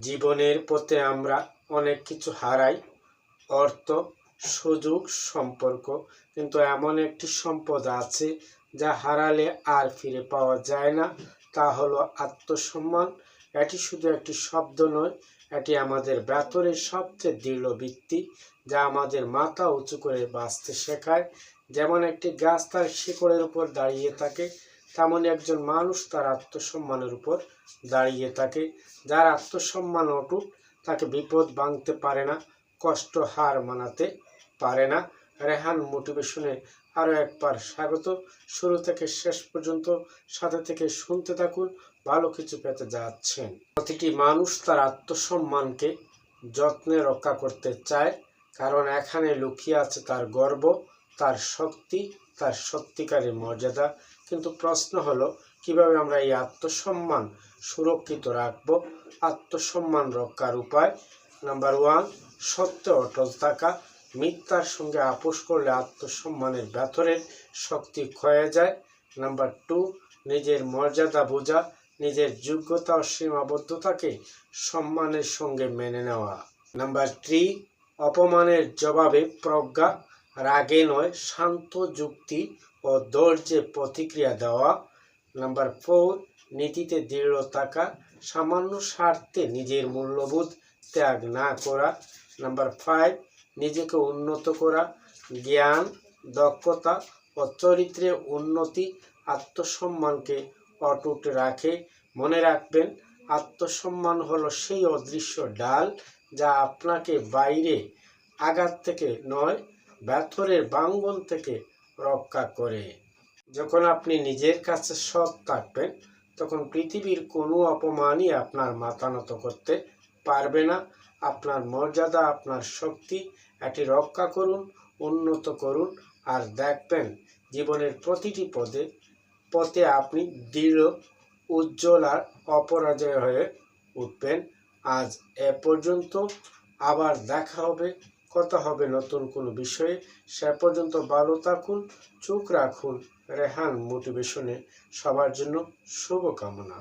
জীবনের পথে আমরা অনেক কিছু হারাই। অর্থ, সুযোগ, সম্পর্ক কিন্তু এমন একটি সম্পদ আছে যা হারালে আর ফিরে পাওয়া যায় না। তা হলো আত্মসম্মান। এটি শুধু একটি শব্দ নয়, এটি আমাদের ভেতরের সবচেয়ে দৃঢ় ভিত্তি যা আমাদের মাথা উঁচু করে বাঁচতে শেখায়। যেমন একটি গাছ তার শিকড়ের উপর দাঁড়িয়ে থাকে তেমনই একজন মানুষ তার আত্মসম্মানের উপর দাঁড়িয়ে থাকে। যার আত্মসম্মান অটুট, তাকে বিপদ ভাঙতে পারে না, কষ্ট হার মানাতে পারে না। রেহান মোটিভেশনে আরও একবার স্বাগত। শুরু থেকে শেষ পর্যন্ত সাথে থেকে শুনতে থাকুন, ভালো কিছু পেতে যাচ্ছেন। প্রতিটি মানুষ তার আত্মসম্মানকে যত্নে রক্ষা করতে চায়, কারণ এখানে লুকিয়ে আছে তার গর্ব। তার শক্তি, তার সত্যিকারের মর্যাদা। কিন্তু প্রশ্ন হলো, কীভাবে আমরা এই আত্মসম্মান সুরক্ষিত রাখব? আত্মসম্মান রক্ষার উপায়? নাম্বার ওয়ান সত্য অটল থাকা। মিথ্যার সঙ্গে আপোষ করলে আত্মসম্মানের ভেতরের শক্তি ক্ষয়ে যায়। নাম্বার টু নিজের মর্যাদা বোঝা। নিজের যোগ্যতা ও সীমাবদ্ধতাকে সম্মানের সঙ্গে মেনে নেওয়া। নাম্বার থ্রি অপমানের জবাবে প্রজ্ঞা। রাগে নয়, শান্ত যুক্তি ও ধৈর্যে প্রতিক্রিয়া দেওয়া। নাম্বার ফোর নীতিতে দৃঢ় থাকা সামান্য স্বার্থে নিজের মূল্যবোধ ত্যাগ না করা। নাম্বার ফাইভ নিজেকে উন্নত করা। জ্ঞান, দক্ষতা ও চরিত্রে উন্নতি আত্মসম্মানকে অটুট রাখে। মনে রাখবেন, আত্মসম্মান হলো সেই অদৃশ্য ডাল যা আপনাকে বাইরে আঘাত থেকে নয় ব্যথরের বাঙ্গন থেকে রক্ষা করে। যখন আপনি নিজের কাছে সৎ থাকবেন, তখন পৃথিবীর কোনো অপমানই আপনার মাথা নত করতে পারবে না। আপনার মর্যাদা, আপনার শক্তি, এটি রক্ষা করুন, উন্নত করুন, আর দেখবেন জীবনের প্রতিটি পদে, পথে আপনি দৃঢ়, উজ্জ্বল আর অপরাজয় হয়ে উঠবেন। আজ এ পর্যন্ত আবার দেখা হবে। কথা হবে নতুন কোনো বিষয়ে। সে পর্যন্ত ভালো থাকুন, চোখ রাখুন, রেহান মোটিভেশনে। সবার জন্য শুভকামনা।